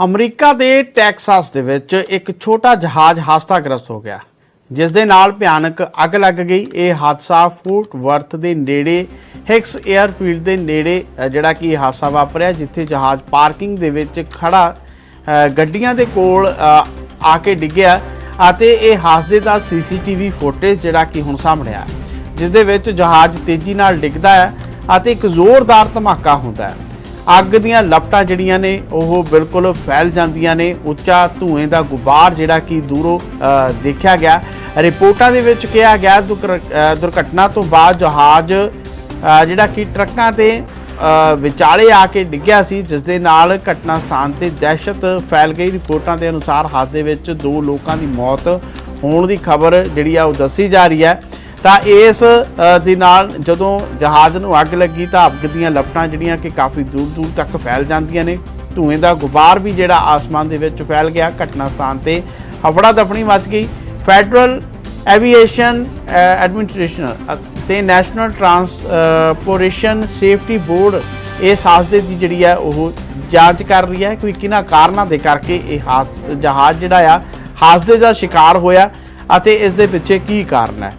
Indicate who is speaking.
Speaker 1: America ਦੇ Texas ਦੇ ਵਿੱਚ ਇੱਕ ਛੋਟਾ ਜਹਾਜ਼ ਹਾਦਸਾਗ੍ਰਸਤ ਹੋ ਗਿਆ, ਜਿਸ ਦੇ ਨਾਲ ਭਿਆਨਕ ਅੱਗ ਲੱਗ ਗਈ। ਇਹ ਹਾਦਸਾ ਫੋਰਟ ਵਰਥ ਦੇ ਨੇੜੇ, ਹਿਕਸ 에ਅਰਫੀਲਡ ਦੇ ਨੇੜੇ ਜਿਹੜਾ ਕਿ ਇਹ ਹਾਦਸਾ ਵਾਪਰਿਆ, ਜਿੱਥੇ ਜਹਾਜ਼ ਪਾਰਕਿੰਗ ਦੇ ਵਿੱਚ ਖੜਾ ਗੱਡੀਆਂ ਦੇ ਕੋਲ ਆ ਕੇ ਡਿੱਗਿਆ ਅਤੇ ਇਹ ਹਾਦਸੇ ਦਾ ਸੀਸੀਟੀਵੀ ਫੁਟੇਜ ਜਿਹੜਾ ਕਿ ਹੁਣ ਸਾਹਮਣੇ ਆਇਆ, ਜਿਸ ਦੇ ਵਿੱਚ ਜਹਾਜ਼ ਤੇਜ਼ੀ ਨਾਲ ਡਿੱਗਦਾ ਹੈ ਅਤੇ ਇੱਕ ਜ਼ੋਰਦਾਰ ਧਮਾਕਾ ਹੁੰਦਾ ਹੈ। ਅੱਗ ਦੀਆਂ ਲਪਟਾਂ ਜਿਹੜੀਆਂ ਨੇ, ਉਹ ਬਿਲਕੁਲ ਫੈਲ ਜਾਂਦੀਆਂ ਨੇ। ਉੱਚਾ ਧੂਏ ਦਾ ਗੁਬਾਰ ਜਿਹੜਾ ਕਿ ਦੂਰੋਂ ਦੇਖਿਆ ਗਿਆ। ਰਿਪੋਰਟਾਂ ਦੇ ਵਿੱਚ ਕਿਹਾ ਗਿਆ ਦੁਰ- ਦੁਰਘਟਨਾ ਤੋਂ ਬਾਅਦ ਜਹਾਜ਼ ਜਿਹੜਾ ਕਿ ਟਰੱਕਾਂ ਤੇ ਵਿਚਾਲੇ ਆ ਕੇ ਡਿੱਗਿਆ ਸੀ, ਜਿਸ ਦੇ ਨਾਲ ਘਟਨਾ ਸਥਾਨ ਤੇ ਦਹਿਸ਼ਤ ਫੈਲ ਗਈ। ਰਿਪੋਰਟਾਂ ਦੇ ਅਨੁਸਾਰ ਹਾਦਸੇ ਵਿੱਚ ਦੋ ਲੋਕਾਂ ਦੀ ਮੌਤ ਹੋਣ ਦੀ ਖਬਰ ਜਿਹੜੀ ਆ, ਉਹ ਦੱਸੀ ਜਾ ਰਹੀ ਹੈ। ਤਾਂ ਇਸ ਦੇ ਨਾਲ ਜਦੋਂ ਜਹਾਜ਼ ਨੂੰ ਅੱਗ ਲੱਗੀ ਤਾਂ ਅੱਗ ਦੀਆਂ ਲਪਟਾਂ ਜਿਹੜੀਆਂ ਕਿ ਕਾਫੀ ਦੂਰ ਦੂਰ ਤੱਕ ਫੈਲ ਜਾਂਦੀਆਂ ਨੇ। ਧੂਏ ਦਾ ਗੁਬਾਰ ਵੀ ਜਿਹੜਾ ਆਸਮਾਨ ਦੇ ਵਿੱਚ ਫੈਲ ਗਿਆ। ਘਟਨਾ ਸਥਾਨ ਤੇ ਹਫੜਾ ਦਫਣੀ ਮਚ ਗਈ। ਫੈਡਰਲ ਐਵੀਏਸ਼ਨ ਐਡਮਿਨਿਸਟ੍ਰੇਸ਼ਨ ਤੇ ਨੈਸ਼ਨਲ ਟਰਾਂਸਪੋਰਟੇਸ਼ਨ ਸੇਫਟੀ ਬੋਰਡ ਇਸ ਹਾਦਸੇ ਦੀ ਜਿਹੜੀ ਹੈ ਉਹ ਜਾਂਚ ਕਰ ਰਹੀ ਹੈ ਕਿ ਕਿਹਨਾਂ ਕਾਰਨਾਂ ਦੇ ਕਰਕੇ ਇਹ ਹਾਦਸ, ਜਹਾਜ਼ ਜਿਹੜਾ ਆ, ਹਾਦਸੇ ਦਾ ਸ਼ਿਕਾਰ ਹੋਇਆ ਅਤੇ ਇਸ ਦੇ ਪਿੱਛੇ ਕੀ ਕਾਰਨ ਹੈ।